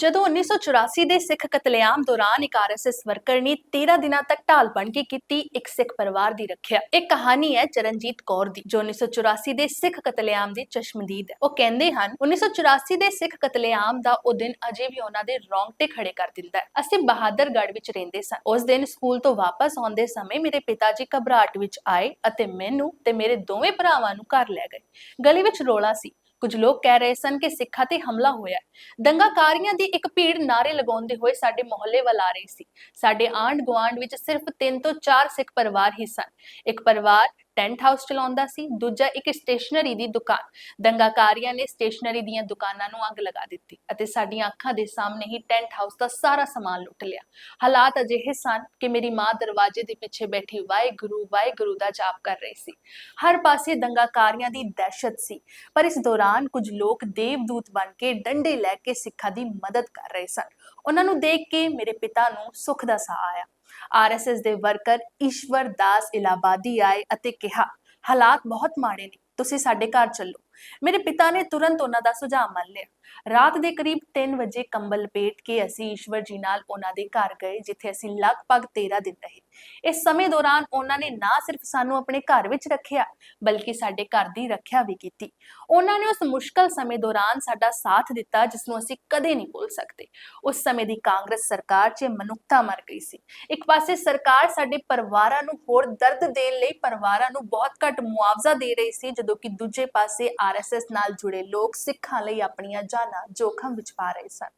ਜਦੋਂ 1984 ਦੇ ਸਿੱਖ ਕਤਲੇਆਮ ਦੌਰਾਨ ਇੱਕ ਆਰਐਸਐਸ ਵਰਕਰ ਨੇ 13 ਦਿਨਾਂ ਤੱਕ ਢਾਲ ਬਣ ਕੇ ਕੀਤੀ, ਇੱਕ ਸਿੱਖ ਪਰਿਵਾਰ ਦੀ ਰੱਖਿਆ। ਇਹ ਕਹਾਣੀ ਹੈ ਚਰਨਜੀਤ ਕੌਰ ਦੀ, ਜੋ 1984 ਦੇ ਸਿੱਖ ਕਤਲੇਆਮ ਦੀ ਚਸ਼ਮਦੀਦ ਹੈ। ਉਹ ਕਹਿੰਦੇ ਹਨ 1984 ਦੇ ਸਿੱਖ ਕਤਲੇਆਮ ਦਾ ਉਹ ਦਿਨ ਅਜੇ ਵੀ ਉਹਨਾਂ ਦੇ ਰੌਂਗਟੇ ਖੜੇ ਕਰ ਦਿੰਦਾ ਹੈ। ਅਸੀਂ ਬਹਾਦਰਗੜ੍ਹ ਵਿੱਚ ਰਹਿੰਦੇ ਸਨ ਉਸ ਦਿਨ ਸਕੂਲ ਤੋਂ ਵਾਪਸ ਆਉਂਦੇ ਸਮੇਂ ਮੇਰੇ ਪਿਤਾ ਜੀ ਘਬਰਾਹਟ ਵਿੱਚ ਆਏ ਅਤੇ ਮੈਨੂੰ ਤੇ ਮੇਰੇ ਦੋਵੇਂ ਭਰਾਵਾਂ ਨੂੰ ਘਰ ਲੈ ਗਏ। ਗਲੀ ਵਿੱਚ ਰੋਲਾ ਸੀ। ਕੁਝ ਲੋਕ ਕਹਿ ਰਹੇ ਸਨ ਕਿ ਸਿੱਖਾਂ ਤੇ ਹਮਲਾ ਹੋਇਆ ਦੰਗਾਕਾਰੀਆਂ ਦੀ ਇੱਕ ਭੀੜ ਨਾਰੇ ਲਗਾਉਂਦੇ ਹੋਏ ਸਾਡੇ ਮੁਹੱਲੇ ਵੱਲ ਆ ਰਹੀ ਸੀ। ਸਾਡੇ ਆਂਢ ਗੁਆਂਢ ਵਿੱਚ ਸਿਰਫ 3 ਤੋਂ 4 ਸਿੱਖ ਪਰਿਵਾਰ ਹੀ ਸਨ। ਇੱਕ ਪਰਿਵਾਰ ਟੈਂਟ ਹਾਊਸ ਚਲਾਉਂਦਾ ਸੀ, ਦੂਜਾ ਇੱਕ ਸਟੇਸ਼ਨਰੀ ਦੀ ਦੁਕਾਨ। ਦੰਗਾਕਾਰੀਆਂ ਨੇ ਸਟੇਸ਼ਨਰੀ ਦੀਆਂ ਦੁਕਾਨਾਂ ਨੂੰ ਅੱਗ ਲਗਾ ਦਿੱਤੀ ਅਤੇ ਸਾਡੀਆਂ ਅੱਖਾਂ ਦੇ ਸਾਹਮਣੇ ਹੀ ਟੈਂਟ ਹਾਊਸ ਦਾ ਸਾਰਾ ਸਮਾਨ ਲੁੱਟ ਲਿਆ। ਹਾਲਾਤ ਅਜਿਹੇ ਸਨ ਕਿ ਮੇਰੀ ਮਾਂ ਦਰਵਾਜ਼ੇ ਦੇ ਪਿੱਛੇ ਬੈਠੀ ਵਾਹਿਗੁਰੂ ਵਾਹਿਗੁਰੂ ਦਾ ਜਾਪ ਕਰ ਰਹੀ ਸੀ। ਹਰ ਪਾਸੇ ਦੰਗਾਕਾਰੀਆਂ ਦੀ ਦਹਿਸ਼ਤ ਸੀ, ਪਰ ਇਸ ਦੌਰਾਨ ਕੁਝ ਲੋਕ ਦੇਵਦੂਤ ਬਣ ਕੇ ਡੰਡੇ ਲੈ ਕੇ ਸਿੱਖਾਂ ਦੀ ਮਦਦ ਕਰ ਰਹੇ ਸਨ। ਉਹਨਾਂ ਨੂੰ ਦੇਖ ਕੇ ਮੇਰੇ ਪਿਤਾ ਨੂੰ ਸੁੱਖ ਦਾ ਸਾਹ ਆਇਆ। ਆਰਐਸਐਸ ਦੇ ਵਰਕਰ ਈਸ਼ਵਰ ਦਾਸ ਇਲਾਬਾਦੀ ਆਏ ਅਤੇ ਕਿਹਾ, ਹਾਲਾਤ ਬਹੁਤ ਮਾੜੇ ਨੇ, ਤੁਸੀਂ ਸਾਡੇ ਘਰ ਚੱਲੋ। ਮੇਰੇ ਪਿਤਾ ਨੇ ਤੁਰੰਤ ਉਹਨਾਂ ਦਾ ਸੁਝਾਅ ਮੰਨ ਲਿਆ। ਰਾਤ ਦੇ ਕਰੀਬ 3 ਵਜੇ ਕੰਬਲ ਲਪੇਟ ਕੇ ਅਸੀਂ ਈਸ਼ਵਰ ਜੀ ਨਾਲ ਉਹਨਾਂ ਦੇ ਘਰ ਗਏ, ਜਿੱਥੇ ਅਸੀਂ ਲਗਭਗ 13 ਦਿਨ ਰਹੇ। ਇਸ ਸਮੇਂ ਦੌਰਾਨ ਉਹਨਾਂ ਨੇ ਨਾ ਸਿਰਫ ਸਾਨੂੰ ਆਪਣੇ ਘਰ ਵਿੱਚ ਰੱਖਿਆ, ਬਲਕਿ ਸਾਡੇ ਘਰ ਦੀ ਰੱਖਿਆ ਵੀ ਕੀਤੀ। ਉਹਨਾਂ ਨੇ ਉਸ ਮੁਸ਼ਕਲ ਸਮੇਂ ਦੌਰਾਨ ਸਾਡਾ ਸਾਥ ਦਿੱਤਾ, ਜਿਸ ਨੂੰ ਅਸੀਂ ਕਦੇ ਨਹੀਂ ਭੁੱਲ ਸਕਦੇ। ਉਸ ਸਮੇਂ ਦੀ ਕਾਂਗਰਸ ਸਰਕਾਰ 'ਚ ਮਨੁੱਖਤਾ ਮਰ ਗਈ ਸੀ। ਇੱਕ ਪਾਸੇ ਸਰਕਾਰ ਸਾਡੇ ਪਰਿਵਾਰਾਂ ਨੂੰ ਹੋਰ ਦਰਦ ਦੇਣ ਲਈ ਪਰਿਵਾਰਾਂ ਨੂੰ ਬਹੁਤ ਘੱਟ ਮੁਆਵਜ਼ਾ ਦੇ ਰਹੀ ਸੀ, ਜਦੋਂ ਕਿ ਦੂਜੇ ਪਾਸੇ ਆਰਐਸਐਸ ਨਾਲ ਜੁੜੇ ਲੋਕ ਸਿੱਖਾਂ ਲਈ ਆਪਣੀਆਂ ਜਾਨਾਂ ਜੋਖਮ ਵਿੱਚ ਪਾ ਰਹੇ ਸਨ।